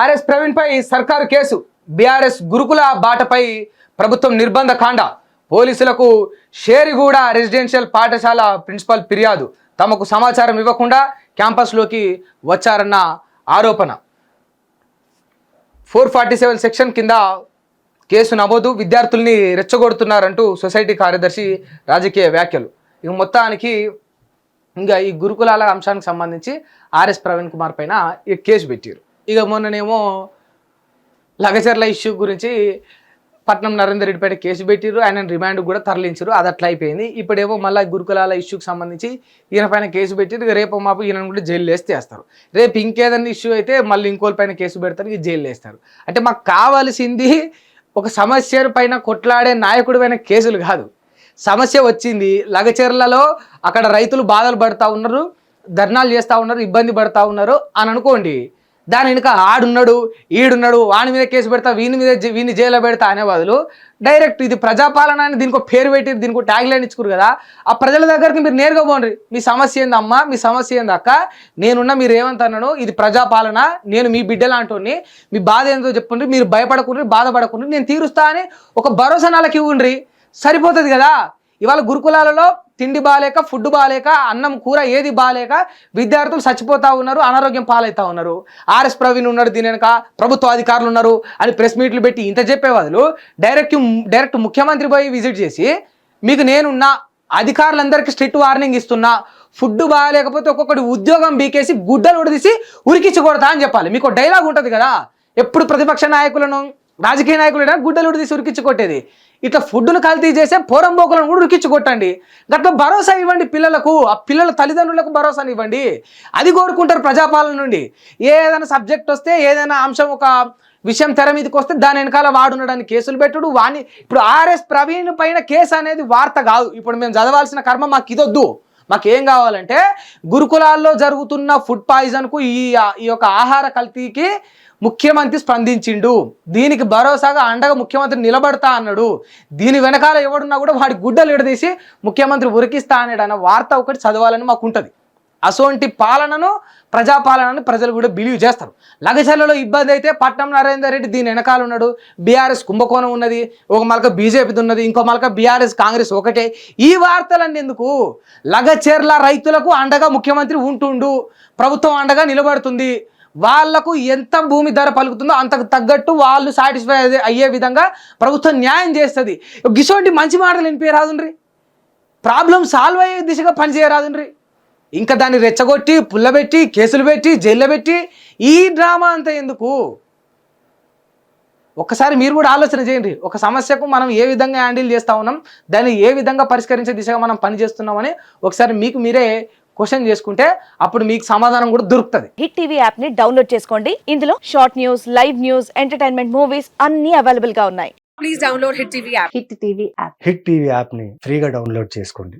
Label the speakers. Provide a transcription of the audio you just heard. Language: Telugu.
Speaker 1: ఆర్ఎస్ ప్రవీణ్ పై సర్కారు కేసు. బీఆర్ఎస్ గురుకుల బాటపై ప్రభుత్వం నిర్బంధ కాండ. పోలీసులకు షేరిగూడ రెసిడెన్షియల్ పాఠశాల ప్రిన్సిపల్ ఫిర్యాదు. తమకు సమాచారం ఇవ్వకుండా క్యాంపస్లోకి వచ్చారన్న ఆరోపణ. ఫోర్ ఫార్టీ సెవెన్ సెక్షన్ కింద కేసు నమోదు. విద్యార్థుల్ని రెచ్చగొడుతున్నారంటూ సొసైటీ కార్యదర్శి రాజకీయ వ్యాఖ్యలు. ఇక మొత్తానికి ఇంకా ఈ గురుకులాల అంశానికి సంబంధించి ఆర్ఎస్ ప్రవీణ్ కుమార్ పైన ఈ కేసు పెట్టారు. ఇక మొన్ననేమో లగచర్ల ఇష్యూ గురించి పట్నం నరేందర్ రెడ్డి పైన కేసు పెట్టిరు ఆయన రిమాండ్ కూడా తరలించారు అది అట్లా అయిపోయింది. ఇప్పుడేమో మళ్ళీ గురుకులాల ఇష్యూకి సంబంధించి ఈయన పైన కేసు పెట్టిరు రేపు మాపు ఈయన కూడా జైలు వేస్తే చేస్తారు రేపు ఇంకేదైనా ఇష్యూ అయితే మళ్ళీ ఇంకోళ్ళ పైన కేసు పెడతారు ఇక జైలు వేస్తారు. అంటే మాకు కావాల్సింది ఒక సమస్య పైన కొట్లాడే నాయకుడి పైన కేసులు కాదు. సమస్య వచ్చింది లగచెర్లలో అక్కడ రైతులు బాధలు పడతా ఉన్నారు ధర్నాలు చేస్తూ ఉన్నారు ఇబ్బంది పడతా ఉన్నారు అని అనుకోండి దాని వెనుక ఆడున్నాడు ఈడున్నాడు వాని మీద కేసు పెడతా వీని మీద వీని జైల్లో పెడతా అనే బదులు డైరెక్ట్ ఇది ప్రజాపాలన అని దీనికి పేరు పెట్టి దీనికి ట్యాగ్ లైన్ ఇచ్చుకురు కదా ఆ ప్రజల దగ్గరికి మీరు నేరుగా పోండి. మీ సమస్య ఏందమ్మా? మీ సమస్య ఏంది అక్క? నేనున్నా మీరు ఏమంటున్నాను ఇది ప్రజాపాలన నేను మీ బిడ్డ లాంటి మీ బాధ ఏందో చెప్పండి మీరు భయపడకుండా బాధపడకుండా నేను తీరుస్తా అని ఒక భరోసా నాలకి ఇవ్వండి సరిపోతుంది కదా? ఇవాళ గురుకులాలలో తిండి బాగాలేక ఫుడ్ బాగాలేక అన్నం కూర ఏది బాగాలేక విద్యార్థులు చచ్చిపోతూ ఉన్నారు అనారోగ్యం పాలవుతూ ఉన్నారు. ఆర్ఎస్ ప్రవీణ్ ఉన్నాడు దీని వెనక ప్రభుత్వ అధికారులు ఉన్నారు అని ప్రెస్ మీట్లు పెట్టి ఇంత చెప్పే బదులు డైరెక్ట్ డైరెక్ట్ ముఖ్యమంత్రి పోయి విజిట్ చేసి మీకు నేనున్నా అధికారులందరికీ స్ట్రిక్ట్ వార్నింగ్ ఇస్తున్నా ఫుడ్ బాగాలేకపోతే ఒక్కొక్కటి ఉద్యోగం బీకేసి గుడ్డలు ఉడదీసి ఉరికిచ్చి కొడతా అని చెప్పాలి. మీకు డైలాగ్ ఉంటుంది కదా? ఎప్పుడు ప్రతిపక్ష నాయకులను రాజకీయ నాయకులైనా గుడ్డలు ఉడిదీసి ఉరికిచ్చి కొట్టేది. ఇట్లా ఫుడ్ను కల్తీ చేసే పోరంబోకులను కూడా ఉరికిచ్చి కొట్టండి. గట్ల భరోసా ఇవ్వండి పిల్లలకు ఆ పిల్లల తల్లిదండ్రులకు భరోసాని ఇవ్వండి. అది కోరుకుంటారు ప్రజాపాలన నుండి. ఏదైనా సబ్జెక్ట్ వస్తే ఏదైనా అంశం ఒక విషయం తెర మీదకి వస్తే దాని వెనకాల వాడున్నాడని కేసులు పెట్టుడు. వాణి ఇప్పుడు ఆర్ఎస్ ప్రవీణ్ పైన కేసు అనేది వార్త కాదు. ఇప్పుడు మేము చదవాల్సిన కర్మ మాకు ఇదొద్దు. మాకు ఏం కావాలంటే గురుకులాల్లో జరుగుతున్న ఫుడ్ పాయిజన్కు ఈ ఈ యొక్క ఆహార కల్తీకి ముఖ్యమంత్రి స్పందించిండు. దీనికి భరోసాగా అండగా ముఖ్యమంత్రి నిలబడతా అన్నాడు. దీని వెనకాల ఎవడున్నా కూడా వాడి గుడ్డలు విడదీసి ముఖ్యమంత్రి ఉరికిస్తా అన్నాడు అన్న వార్త ఒకటి చదవాలని మాకు ఉంటుంది అసోంటి పాలనను ప్రజాపాలనను ప్రజలు కూడా బిలీవ్ చేస్తారు. లగచర్లలో ఇబ్బంది అయితే పట్నం నరేందర్ రెడ్డి దీని వెనకాల ఉన్నాడు. బీఆర్ఎస్ కుంభకోణం ఉన్నది. ఒక మలక బీజేపీది ఉన్నది. ఇంకో మలక బీఆర్ఎస్ కాంగ్రెస్ ఒకటే. ఈ వార్తలన్నీ ఎందుకు? లగచెర్ల రైతులకు అండగా ముఖ్యమంత్రి ఉంటుండు. ప్రభుత్వం అండగా నిలబడుతుంది. వాళ్ళకు ఎంత భూమి ధర పలుకుతుందో అంతకు తగ్గట్టు వాళ్ళు సాటిస్ఫై అయ్యే విధంగా ప్రభుత్వం న్యాయం చేస్తుంది. గిసోంటి మంచి మాటలు వినిపించరాదుండ్రి. ప్రాబ్లం సాల్వ్ అయ్యే దిశగా పనిచేయరాదుండ్రి. ఇంకా దాన్ని రెచ్చగొట్టి పుల్లబెట్టి కేసులు పెట్టి జైల్లో పెట్టి ఈ డ్రామా అంతా ఎందుకు? ఒక్కసారి మీరు కూడా ఆలోచన చేయండి. ఒక సమస్యకు మనం ఏ విధంగా హ్యాండిల్ చేస్తా ఉన్నాం దాన్ని ఏ విధంగా పరిష్కరించే దిశగా మనం పని చేస్తున్నామని ఒకసారి మీకు మీరే క్వశ్చన్ చేసుకుంటే అప్పుడు మీకు సమాధానం కూడా దొరుకుతుంది.
Speaker 2: హిట్ టీవీ యాప్ని డౌన్లోడ్ చేసుకోండి. ఇందులో short news live news entertainment movies అన్ని అవైలబుల్గా ఉన్నాయి.
Speaker 3: Please download Hit TV app.
Speaker 2: Hit TV app
Speaker 4: hit TV యాప్ని ఫ్రీగా డౌన్లోడ్ చేసుకోండి.